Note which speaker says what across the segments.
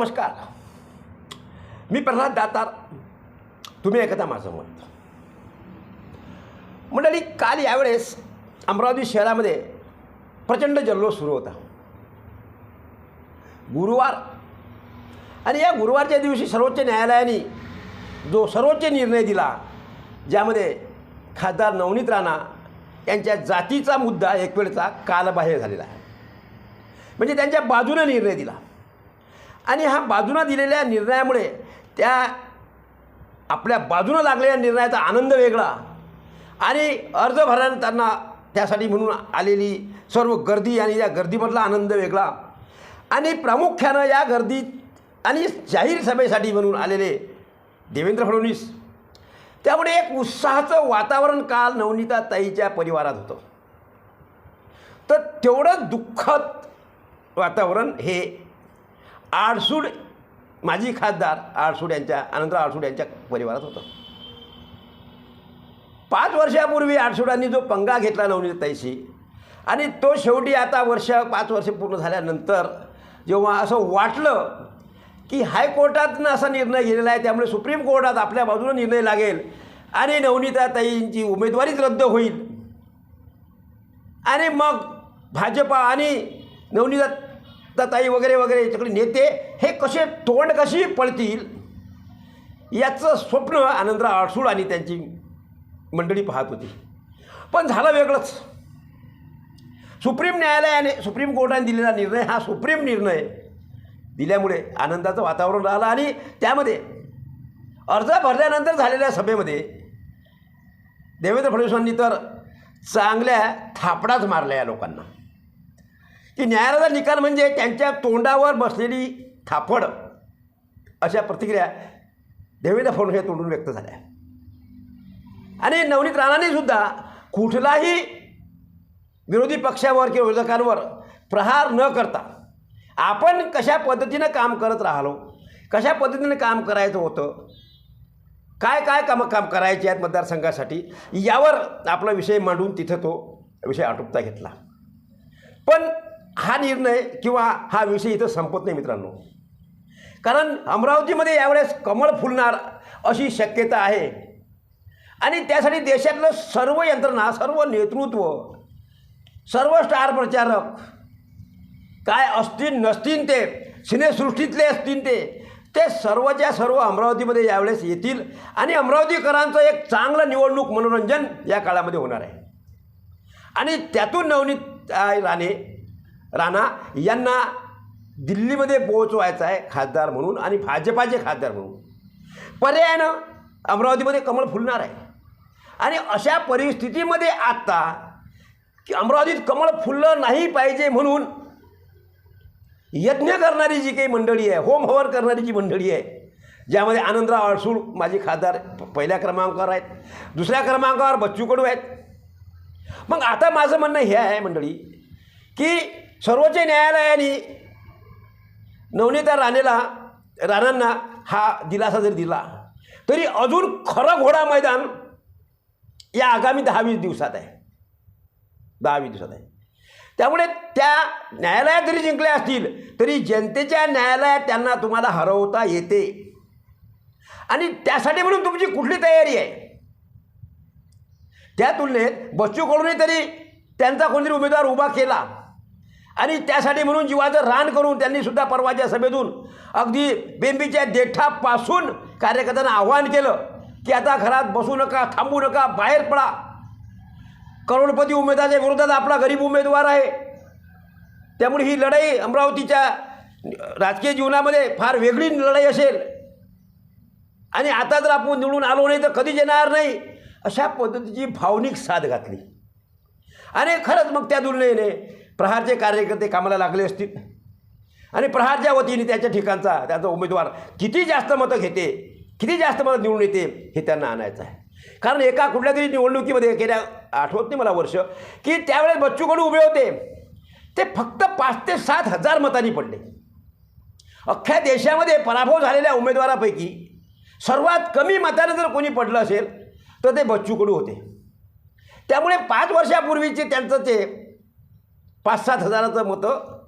Speaker 1: नमस्कार. मी प्रल्हाद दातार. तुम्ही ऐकता माझं मत. मंडळी काल यावेळेस अमरावती शहरामध्ये प्रचंड जल्लोष सुरू होता. गुरुवार. आणि या गुरुवारच्या दिवशी सर्वोच्च न्यायालयाने जो सर्वोच्च निर्णय दिला ज्यामध्ये खासदार नवनीत राणा यांच्या जातीचा मुद्दा एक वेळचा कालबाह्य झालेला आहे. म्हणजे त्यांच्या बाजूनं निर्णय दिला. आणि हा बाजूनं दिलेल्या निर्णयामुळे त्या आपल्या बाजूनं लागलेल्या निर्णयाचा आनंद वेगळा. आणि अर्ज भरल्यानं त्यांना त्यासाठी म्हणून आलेली सर्व गर्दी आणि या गर्दीमधला आनंद वेगळा. आणि प्रामुख्यानं या गर्दीत आणि जाहीर सभेसाठी म्हणून आलेले देवेंद्र फडणवीस. त्यामुळे एक उत्साहाचं वातावरण काल नवनीता ताईच्या परिवारात होतं. तर तेवढं दुःखद वातावरण हे आडसूड माजी खासदार आडसूड यांच्या आनंदराव आडसूड यांच्या परिवारात होतं. पाच वर्षापूर्वी आडसूडांनी जो पंगा घेतला नवनीताईशी आणि तो शेवटी आता वर्ष पाच वर्ष पूर्ण झाल्यानंतर जेव्हा असं वाटलं की हायकोर्टातनं असा निर्णय घेतलेला आहे त्यामुळे सुप्रीम कोर्टात आपल्या बाजूला निर्णय लागेल आणि नवनीता ताईंची उमेदवारीच रद्द होईल. आणि मग भाजपा आणि नवनीता ताई वगैरे वगैरे याच्याकडे नेते हे कसे तोंड कशी पळतील याचं स्वप्न आनंदराव आडसूळ आणि त्यांची मंडळी पाहत होती. पण झालं वेगळंच. सुप्रीम न्यायालयाने सुप्रीम कोर्टाने दिलेला निर्णय हा सुप्रीम निर्णय दिल्यामुळे आनंदाचं वातावरण राहिलं आणि त्यामध्ये अर्ज भरल्यानंतर झालेल्या सभेमध्ये देवेंद्र फडणवीसांनी तर चांगल्या थापडाच मारल्या या लोकांना. की न्यायालयाचा निकाल म्हणजे त्यांच्या तोंडावर बसलेली थापड. अशा प्रतिक्रिया देवेंद्र फडणवीस या तोंडून व्यक्त झाल्या. आणि नवनीत राणाने सुद्धा कुठलाही विरोधी पक्षावर किंवा विरोधकांवर प्रहार न करता आपण कशा पद्धतीनं काम करत राहिलो कशा पद्धतीनं काम करायचं होतं काय काय कामं काम करायचे आहेत मतदारसंघासाठी यावर आपला विषय मांडून तिथं तो विषय आटोपता घेतला. पण हा निर्णय किंवा हा विषय इथं संपत नाही मित्रांनो. कारण अमरावतीमध्ये यावेळेस कमळ फुलणार अशी शक्यता आहे. आणि त्यासाठी देशातलं सर्व यंत्रणा सर्व नेतृत्व सर्व स्टार प्रचारक काय असतील नसतील ते सिनेसृष्टीतले असतील ते ते सर्वच्या सर्व अमरावतीमध्ये यावेळेस येतील. आणि अमरावतीकरांचं एक चांगलं निवडणूक मनोरंजन या काळामध्ये होणार आहे. आणि त्यातून नवनीत राणे राणा यांना दिल्लीमध्ये पोहोचवायचं आहे खासदार म्हणून आणि भाजपाचे खासदार म्हणून. पर्यायानं अमरावतीमध्ये कमळ फुलणार आहे. आणि अशा परिस्थितीमध्ये आत्ता की अमरावतीत कमळ फुललं नाही पाहिजे म्हणून यज्ञ करणारी जी काही मंडळी आहे होम हवन करणारी जी मंडळी आहे ज्यामध्ये आनंदराव अडसूळ माझे खासदार पहिल्या क्रमांकावर आहेत दुसऱ्या क्रमांकावर बच्चू कडू आहेत. मग आता माझं म्हणणं हे आहे मंडळी की सर्वोच्च न्यायालयाने नवनीता राणेला राणांना हा दिलासा जरी दिला तरी अजून खरं घोडा मैदान या आगामी दहा वीस दिवसात आहे. दहा वीस दिवसात आहे. त्यामुळे त्या न्यायालयात जरी जिंकल्या असतील तरी जनतेच्या न्यायालयात त्यांना तुम्हाला हरवता येते. आणि त्यासाठी म्हणून तुमची कुठली तयारी आहे? त्या तुलनेत बच्चू कडूनही तरी त्यांचा कोणतरी उमेदवार उभा केला. आणि त्यासाठी म्हणून जीवाचं रान करून त्यांनी सुद्धा परवाच्या सभेतून अगदी बेंबीच्या देठापासून कार्यकर्त्यांना आव्हान केलं की आता घरात बसू नका थांबू नका बाहेर पडा. करोडपती उमेदवाराच्या विरोधात आपला गरीब उमेदवार आहे. त्यामुळे ही लढाई अमरावतीच्या राजकीय जीवनामध्ये फार वेगळी लढाई असेल. आणि आता जर आपण निवडून आलो नाही तर कधीच येणार नाही अशा पद्धतीची भावनिक साथ घातली. आणि खरंच मग त्या तुलनेने प्रहारचे कार्यकर्ते कामाला लागले असतील. आणि प्रहारच्या वतीने त्याच्या ठिकाणचा त्याचा उमेदवार किती जास्त मतं घेते किती जास्त मतं निवडून येते हे त्यांना आणायचं आहे. कारण एका कुठल्या तरी निवडणुकीमध्ये गेल्या आठवत नाही मला वर्ष की त्यावेळेस बच्चू कडू उभे होते. ते फक्त पाच ते सात हजार मतांनी पडले. अख्ख्या देशामध्ये पराभव झालेल्या उमेदवारापैकी सर्वात कमी मतानं जर कोणी पडलं असेल तर ते बच्चू कडू होते. त्यामुळे पाच वर्षापूर्वीचे त्यांचं ते पाच सात हजाराचं मतं.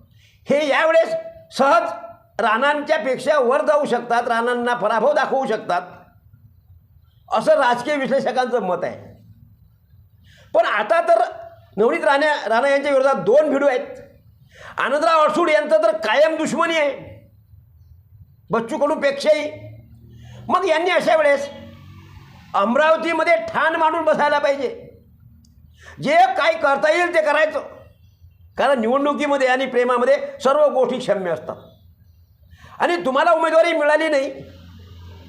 Speaker 1: हे यावेळेस सहज राणांच्यापेक्षा वर जाऊ शकतात राणांना पराभव दाखवू शकतात. असं राजकीय विश्लेषकांचं मत आहे. पण आता तर नवनीत राणा राणा यांच्या विरोधात दोन व्हिडिओ आहेत. आनंदराव अडसूड यांचं तर कायम दुश्मनी आहे. बच्चू कडूपेक्षाही मग यांनी अशा वेळेस अमरावतीमध्ये ठाण मांडून बसायला पाहिजे. जे काय करता येईल ते करायचं. कारण निवडणुकीमध्ये आणि प्रेमामध्ये सर्व गोष्टी क्षम्य असतात. आणि तुम्हाला उमेदवारी मिळाली नाही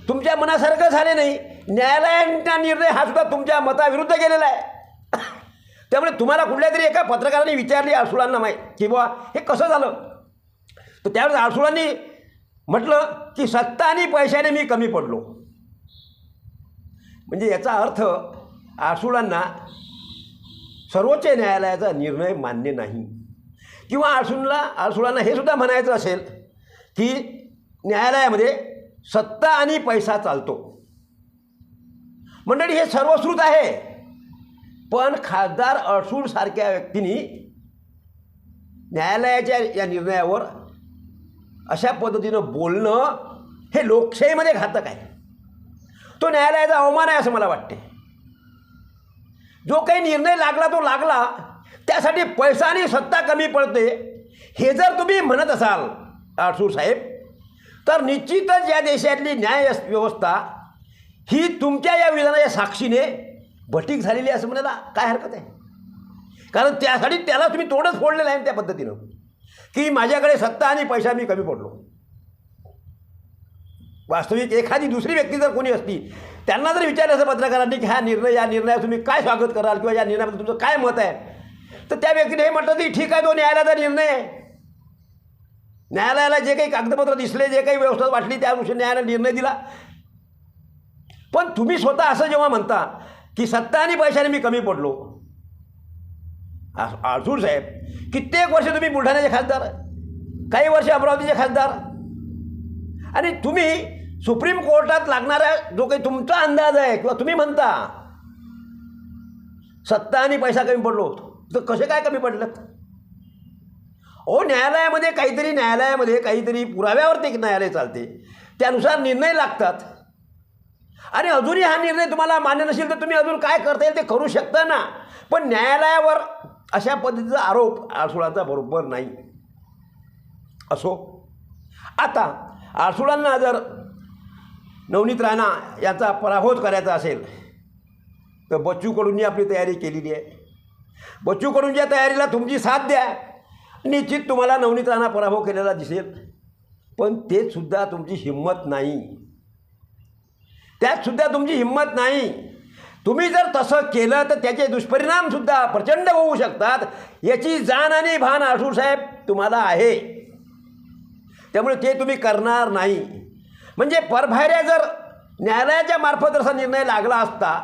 Speaker 1: तुमच्या मनासारखं झाले नाही न्यायालयांचा निर्णय हा सुद्धा तुमच्या मताविरुद्ध गेलेला आहे. त्यामुळे तुम्हाला कुठल्या तरी एका पत्रकाराने विचारली आळसुळांना माहीत की बुवा हे कसं झालं? तर त्यावेळेस आळसुळांनी म्हटलं की सत्ता आणि पैशाने मी कमी पडलो. म्हणजे याचा अर्थ आळसुळांना सर्वोच्च न्यायालयाचा निर्णय मान्य नाही. किंवा आळसुळला आळसुळांना हे सुद्धा म्हणायचं असेल की न्यायालयामध्ये सत्ता आणि पैसा चालतो. मंडळी हे सर्वश्रुत आहे. पण खासदार अडसूळसारख्या व्यक्तींनी न्यायालयाच्या या निर्णयावर अशा पद्धतीनं बोलणं हे लोकशाहीमध्ये घातक आहे. तो न्यायालयाचा अवमान आहे असं मला वाटते जो काही निर्णय लागला तो लागला. त्यासाठी पैसा आणि सत्ता कमी पडते. हे जर तुम्ही म्हणत असाल आडसूळ साहेब तर निश्चितच या देशातली न्याय व्यवस्था ही तुमच्या या विधानाच्या साक्षीने भटीक झालेली असं म्हणायला काय हरकत आहे? कारण त्यासाठी त्याला तुम्ही तोडच फोडलेलं आहे त्या पद्धतीनं. की माझ्याकडे सत्ता आणि पैसा मी कमी पडलो. वास्तविक एखादी दुसरी व्यक्ती जर कोणी असती त्यांना जर विचारलं असं पत्रकारांनी की हा निर्णय या निर्णयात तुम्ही काय स्वागत कराल किंवा या निर्णयाबद्दल तुमचं काय मत आहे? तर त्या व्यक्तीने हे म्हटलं की ठीक आहे तो न्यायालयाचा निर्णय आहे. न्यायालयाला जे काही कागदपत्र दिसले जे काही व्यवस्था वाटली त्यानुसार न्यायालयाने निर्णय दिला. पण तुम्ही स्वतः असं जेव्हा म्हणता की सत्ता आणि पैशाने मी कमी पडलो आळसूर साहेब कित्येक वर्ष तुम्ही बुलढाण्याचे खासदार काही वर्ष अमरावतीचे खासदार. आणि तुम्ही सुप्रीम कोर्टात लागणारा जो काही तुमचा अंदाज आहे किंवा तुम्ही म्हणता सत्ता आणि पैसा कमी पडलो तर कसे काय कमी पडलं? ओ न्यायालयामध्ये काहीतरी न्यायालयामध्ये काहीतरी पुराव्यावरती एक न्यायालय चालते. त्यानुसार निर्णय लागतात. आणि अजूनही हा निर्णय तुम्हाला मान्य नसेल तर तुम्ही अजून काय करता येईल ते करू शकता ना. पण न्यायालयावर अशा पद्धतीचा आरोप आळसुळांचा बरोबर नाही. असो. आता आळसुळांना जर नवनीत राणा याचा पराभव करायचा असेल तर बच्चू कडूंनी आपली तयारी केलेली आहे. बच्चू कडूंच्या तयारीला तुमची साथ द्या निश्चित तुम्हाला नवनीत राणा पराभव केलेला दिसेल. पण तेचसुद्धा तुमची हिंमत नाही. त्यातसुद्धा तुमची हिंमत नाही. तुम्ही जर तसं केलं तर त्याचे दुष्परिणामसुद्धा प्रचंड होऊ शकतात. याची जाण आणि भान आठूर साहेब तुम्हाला आहे. त्यामुळे ते तुम्ही करणार नाही. म्हणजे परभायऱ्या जर न्यायालयाच्या मार्फत असा निर्णय लागला असता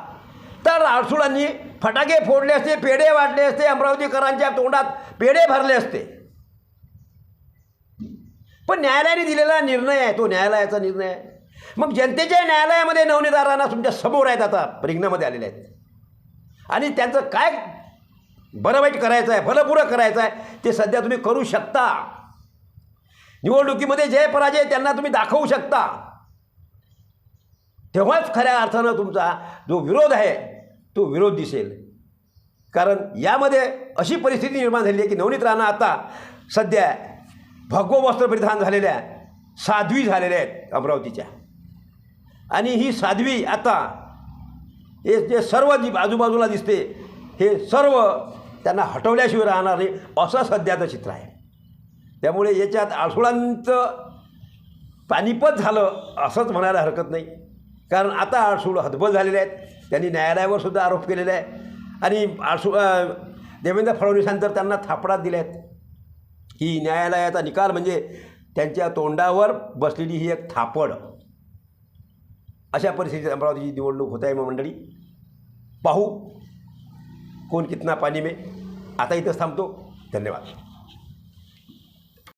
Speaker 1: तर आडसुळांनी फटाके फोडले असते पेढे वाटले असते अमरावतीकरांच्या तोंडात पेढे भरले असते. पण न्यायालयाने दिलेला निर्णय आहे तो न्यायालयाचा निर्णय आहे. मग जनतेच्या न्यायालयामध्ये नवनीदारांना तुमच्यासमोर आहेत आता रिंगणामध्ये आलेले आहेत. आणि त्यांचं काय बरं वाईट करायचं आहे भलं करायचं आहे ते सध्या तुम्ही करू शकता. निवडणुकीमध्ये जय पराजय त्यांना तुम्ही दाखवू शकता. तेव्हाच खऱ्या अर्थानं तुमचा जो विरोध आहे तो विरोध दिसेल. कारण यामध्ये अशी परिस्थिती निर्माण झाली आहे की नवनीत राणा आता सध्या भगव वस्त्र परिधान झालेल्या साध्वी झालेल्या आहेत अमरावतीच्या. आणि ही साध्वी आता हे जे सर्व जी आजूबाजूला दिसते हे सर्व त्यांना हटवल्याशिवाय राहणार नाही असं सध्याचं चित्र आहे. त्यामुळे याच्यात आळसुळांचं पानिपत झालं असंच म्हणायला हरकत नाही. कारण आता आळसूळ हतबल झालेले आहेत. त्यांनी न्यायालयावर सुद्धा आरोप केलेला आहे आणि आळसू देवेंद्र देवेंद्र फडणवीसांतर त्यांना थापडात दिल्या आहेत ही न्यायालयाचा निकाल म्हणजे त्यांच्या तोंडावर बसलेली ही एक थापड. अशा परिस्थितीत अमरावतीची निवडणूक होत आहे मग मंडळी. पाहू कोण कितना पाणी मे. आता इथंच थांबतो. धन्यवाद.